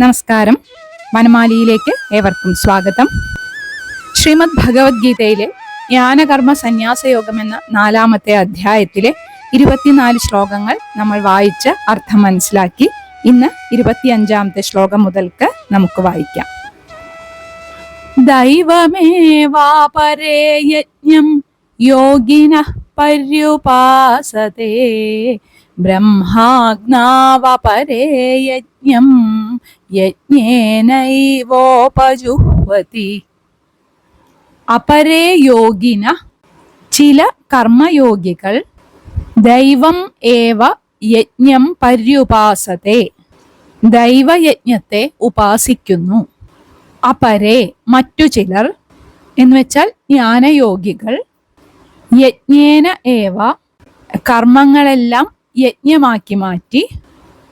നമസ്കാരം. വനമാലിയിലേക്ക് ഏവർക്കും സ്വാഗതം. ശ്രീമദ് ഭഗവത്ഗീതയിലെ ജ്ഞാനകർമ്മ സന്യാസയോഗം എന്ന നാലാമത്തെ അധ്യായത്തിലെ ഇരുപത്തിനാല് ശ്ലോകങ്ങൾ നമ്മൾ വായിച്ച് അർത്ഥം മനസ്സിലാക്കി ഇന്ന് ഇരുപത്തിയഞ്ചാമത്തെ ശ്ലോകം മുതൽക്ക് നമുക്ക് വായിക്കാം. ദൈവമേവാപരേ യജ്ഞം യോഗിന പര്യുപാസതേ ബ്രഹ്മാഗ്നാവപരേ യജ്ഞം യജ്ഞേനൈവോപജുഹ്വതി. അപരേ യോഗിന ചില കർമ്മയോഗികൾ ദൈവം ഏവ യജ്ഞം പര്യുപാസത്തെ ദൈവയജ്ഞത്തെ ഉപാസിക്കുന്നു. അപരേ മറ്റു ചിലർ എന്നുവെച്ചാൽ ജ്ഞാനയോഗികൾ യജ്ഞേന ഏവ കർമ്മങ്ങളെല്ലാം യജ്ഞമാക്കി മാറ്റി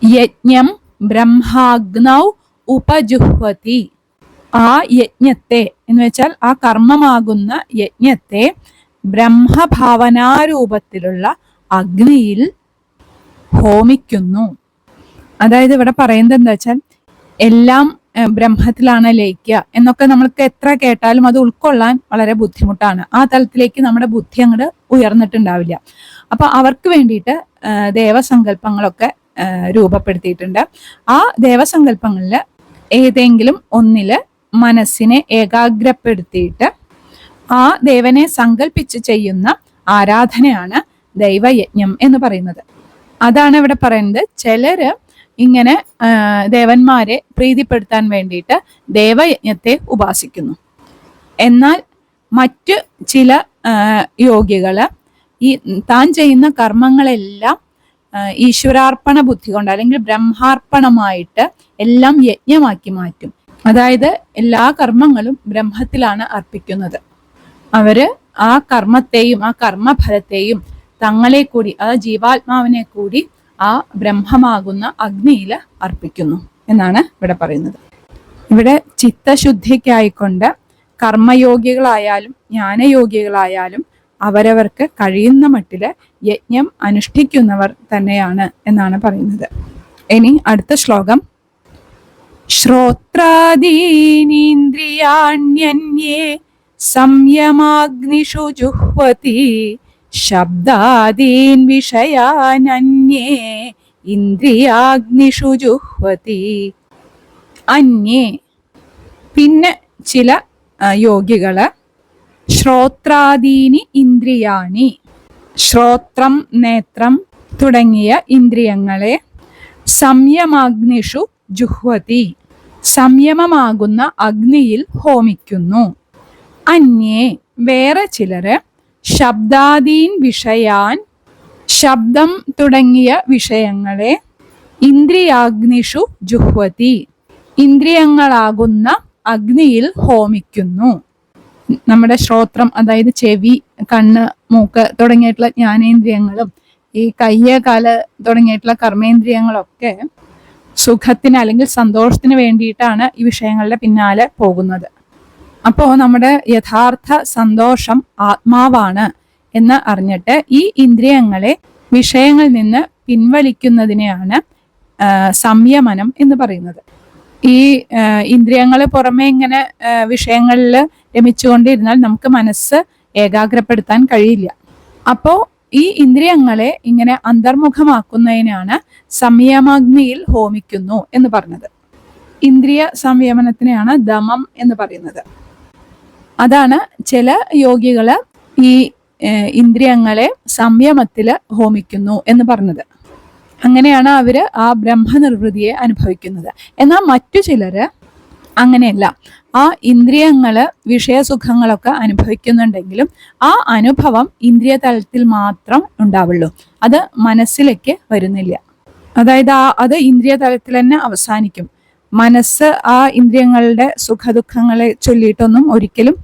യജ്ഞം ബ്രഹ്മാഗ്നൗ ഉപജുഹ്വതി. ആ യജ്ഞത്തെ എന്ന് വെച്ചാൽ ആ കർമ്മമാകുന്ന യജ്ഞത്തെ ബ്രഹ്മഭാവനാരൂപത്തിലുള്ള അഗ്നിയിൽ ഹോമിക്കുന്നു. അതായത് ഇവിടെ പറയുന്നത് എന്താ വെച്ചാൽ എല്ലാം ബ്രഹ്മത്തിലാണ് ലയിക്കുക എന്നൊക്കെ നമ്മൾക്ക് എത്ര കേട്ടാലും അത് ഉൾക്കൊള്ളാൻ വളരെ ബുദ്ധിമുട്ടാണ്. ആ തലത്തിലേക്ക് നമ്മുടെ ബുദ്ധി അങ്ങോട്ട് ഉയർന്നിട്ടുണ്ടാവില്ല. അപ്പൊ അവർക്ക് വേണ്ടിയിട്ട് ദേവസങ്കല്പങ്ങളൊക്കെ രൂപപ്പെടുത്തിയിട്ടുണ്ട്. ആ ദേവസങ്കല്പങ്ങളിൽ ഏതെങ്കിലും ഒന്നിൽ മനസ്സിനെ ഏകാഗ്രപ്പെടുത്തിയിട്ട് ആ ദേവനെ സങ്കല്പിച്ച് ചെയ്യുന്ന ആരാധനയാണ് ദൈവയജ്ഞം എന്ന് പറയുന്നത്. അതാണ് ഇവിടെ പറയുന്നത്. ചിലര് ഇങ്ങനെ ദേവന്മാരെ പ്രീതിപ്പെടുത്താൻ വേണ്ടിയിട്ട് ദേവയജ്ഞത്തെ ഉപാസിക്കുന്നു. എന്നാൽ മറ്റ് ചില യോഗികൾ ഈ താൻ ചെയ്യുന്ന കർമ്മങ്ങളെല്ലാം ഈശ്വരാർപ്പണ ബുദ്ധി കൊണ്ട് അല്ലെങ്കിൽ ബ്രഹ്മാർപ്പണമായിട്ട് എല്ലാം യജ്ഞമാക്കി മാറ്റും. അതായത് എല്ലാ കർമ്മങ്ങളും ബ്രഹ്മത്തിലാണ് അർപ്പിക്കുന്നത്. അവർ ആ കർമ്മത്തെയും ആ കർമ്മഫലത്തെയും തങ്ങളെ കൂടി അതായത് ജീവാത്മാവിനെ കൂടി ആ ബ്രഹ്മമാകുന്ന അഗ്നിയിൽ അർപ്പിക്കുന്നു എന്നാണ് ഇവിടെ പറയുന്നത്. ഇവിടെ ചിത്തശുദ്ധിക്കായിക്കൊണ്ട് കർമ്മയോഗികളായാലും ജ്ഞാനയോഗികളായാലും അവരവർക്ക് കഴിയുന്ന മട്ടിൽ യജ്ഞം അനുഷ്ഠിക്കുന്നവർ തന്നെയാണ് എന്നാണ് പറയുന്നത്. ഇനി അടുത്ത ശ്ലോകം. ശ്രോത്രാദീനീന്ദ്രിയാണ്യന്യേ സംയമാഗ്നിഷു ജുഹ്വതി ശബ്ദാദീൻ വിഷയാനന്യേ ഇന്ദ്രിയാഗ്നിഷു ജുഹ്വതി അന്യേ. പിന്നെ ചില യോഗികൾ. ശ്രോത്രാദീനി ഇന്ദ്രിയാണി. ശ്രോത്രം നേത്രം തുടങ്ങിയ ഇന്ദ്രിയങ്ങളെ സംയമാഗ്നിഷു ജുഹ്വതി. സംയമമാകുന്ന അഗ്നിയിൽ ഹോമിക്കുന്നു. അന്യേ. വേറെ ചിലര് ശബ്ദാദീൻ വിഷയാൻ ശബ്ദം തുടങ്ങിയ വിഷയങ്ങളെ ഇന്ദ്രിയാഗ്നിഷു ജുഹ്വതി. ഇന്ദ്രിയങ്ങളാകുന്ന അഗ്നിയിൽ ഹോമിക്കുന്നു. നമ്മുടെ ശ്രോത്രം അതായത് ചെവി കണ്ണ് മൂക്ക് തുടങ്ങിയിട്ടുള്ള ജ്ഞാനേന്ദ്രിയങ്ങളും ഈ കയ്യ കാൽ തുടങ്ങിയിട്ടുള്ള കർമ്മേന്ദ്രിയങ്ങളൊക്കെ സുഖത്തിന് അല്ലെങ്കിൽ സന്തോഷത്തിന് വേണ്ടിയിട്ടാണ് ഈ വിഷയങ്ങളുടെ പിന്നാലെ പോകുന്നത്. അപ്പോൾ നമ്മുടെ യഥാർത്ഥ സന്തോഷം ആത്മാവാണ്. എന്ന് അറിഞ്ഞിട്ട് ഈ ഇന്ദ്രിയങ്ങളെ വിഷയങ്ങളിൽ നിന്ന് പിൻവലിക്കുന്നതിനെയാണ് സംയമനം എന്ന് പറയുന്നത്. ഈ ഇന്ദ്രിയങ്ങൾ പുറമെ ഇങ്ങനെ വിഷയങ്ങളിൽ രമിച്ചുകൊണ്ടിരുന്നാൽ നമുക്ക് മനസ്സ് ഏകാഗ്രപ്പെടുത്താൻ കഴിയില്ല. അപ്പോൾ ഈ ഇന്ദ്രിയങ്ങളെ ഇങ്ങനെ അന്തർമുഖമാക്കുന്നതിനാണ് സംയമാഗ്നിയിൽ ഹോമിക്കുന്നു എന്ന് പറഞ്ഞത്. ഇന്ദ്രിയ സംയമനത്തിനെയാണ് ദമം എന്ന് പറയുന്നത്. അതാണ് ചില യോഗികൾ ഈ ഇന്ദ്രിയങ്ങളെ സംയമത്തിൽ ഹോമിക്കുന്നു എന്ന് പറഞ്ഞത്. അങ്ങനെയാണ് അവർ ആ ബ്രഹ്മനിർവൃതിയെ അനുഭവിക്കുന്നത്. എന്നാൽ മറ്റു ചിലര് അങ്ങനെയല്ല. ആ ഇന്ദ്രിയങ്ങൾ വിഷയസുഖങ്ങളൊക്കെ അനുഭവിക്കുന്നുണ്ടെങ്കിലും ആ അനുഭവം ഇന്ദ്രിയ തലത്തിൽ മാത്രം ഉണ്ടാവുള്ളൂ. അത് മനസ്സിലേക്ക് വരുന്നില്ല. അതായത് ആ അത് ഇന്ദ്രിയ തലത്തിൽ തന്നെ അവസാനിക്കും. മനസ്സ് ആ ഇന്ദ്രിയങ്ങളുടെ സുഖദുഃഖങ്ങളെ ചൊല്ലിയിട്ടൊന്നും ഒരിക്കലും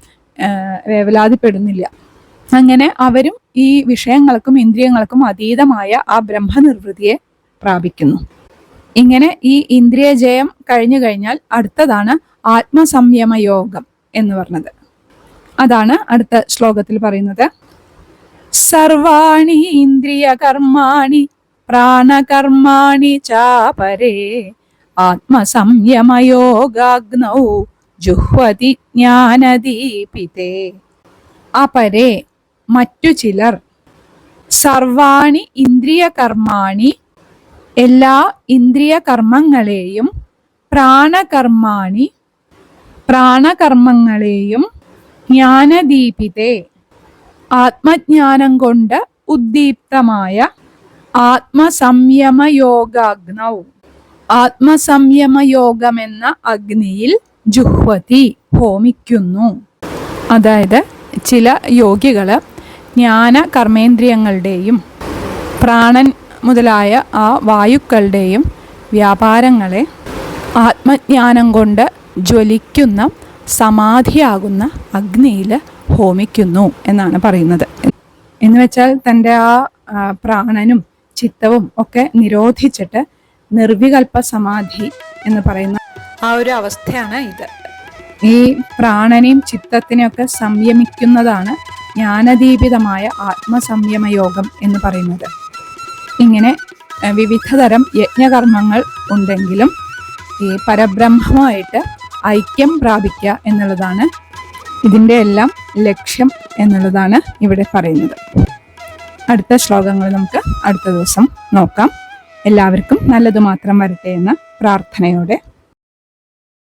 വേവലാതിപ്പെടുന്നില്ല. അങ്ങനെ അവരും ഈ വിഷയങ്ങൾക്കും ഇന്ദ്രിയങ്ങൾക്കും അതീതമായ ആ ബ്രഹ്മനിർവൃതിയെ പ്രാപിക്കുന്നു. ഇങ്ങനെ ഈ ഇന്ദ്രിയജയം കഴിഞ്ഞു കഴിഞ്ഞാൽ അടുത്തതാണ് ആത്മസംയമ യോഗം എന്ന് പറഞ്ഞത്. അതാണ് അടുത്ത ശ്ലോകത്തിൽ പറയുന്നത്. സർവാണി ഇന്ദ്രിയ കർമാണി പ്രാണകർമാണി ചാപരേ ആത്മസംയമയോഗാഗ്നൗ ജുഹ്വതി ജ്ഞാനദീപിതേ. അപരെ മറ്റു ചിലർ. സർവാണി ഇന്ദ്രിയ കർമാണി എല്ലാ ഇന്ദ്രിയ കർമ്മങ്ങളെയും പ്രാണകർമാണി. പ്രാണകർമ്മങ്ങളെയും ജ്ഞാനദീപിതേ. ആത്മജ്ഞാനം കൊണ്ട് ഉദ്ദീപ്തമായ ആത്മസംയമയോഗാഗ്നൗ. ആത്മസംയമയോഗമെന്ന അഗ്നിയിൽ ജുഹ്വതി ഹോമിക്കുന്നു. അതായത് ചില യോഗികൾ ജ്ഞാന കർമ്മേന്ദ്രിയങ്ങളുടെയും പ്രാണൻ മുതലായ ആ വായുക്കളുടെയും വ്യാപാരങ്ങളെ ആത്മജ്ഞാനം കൊണ്ട് ജ്വലിക്കുന്ന സമാധിയാകുന്ന അഗ്നിയിൽ ഹോമിക്കുന്നു എന്നാണ് പറയുന്നത്. എന്ന് വെച്ചാൽ തന്റെ ആ പ്രാണനും ചിത്തവും ഒക്കെ നിരോധിച്ചിട്ട് നിർവികൽപ്പ സമാധി എന്ന് പറയുന്ന ആ ഒരു അവസ്ഥയാണ് ഇത്. ഈ പ്രാണനെയും ചിത്തത്തിനെയൊക്കെ സംയമിക്കുന്നതാണ് ജ്ഞാനദീപിതമായ ആത്മസംയമ യോഗം എന്ന് പറയുന്നത്. ഇങ്ങനെ വിവിധതരം വിവിധ യജ്ഞകർമ്മങ്ങൾ ഉണ്ടെങ്കിലും ഈ പരബ്രഹ്മമായിട്ട് ഐക്യം പ്രാപിക്കുക എന്നുള്ളതാണ് ഇതിന്റെ എല്ലാം ലക്ഷ്യം എന്നുള്ളതാണ് ഇവിടെ പറയുന്നത്. അടുത്ത ശ്ലോകങ്ങൾ നമുക്ക് അടുത്ത ദിവസം നോക്കാം. എല്ലാവർക്കും നല്ലത് മാത്രം വരട്ടെ എന്ന പ്രാർത്ഥനയോടെ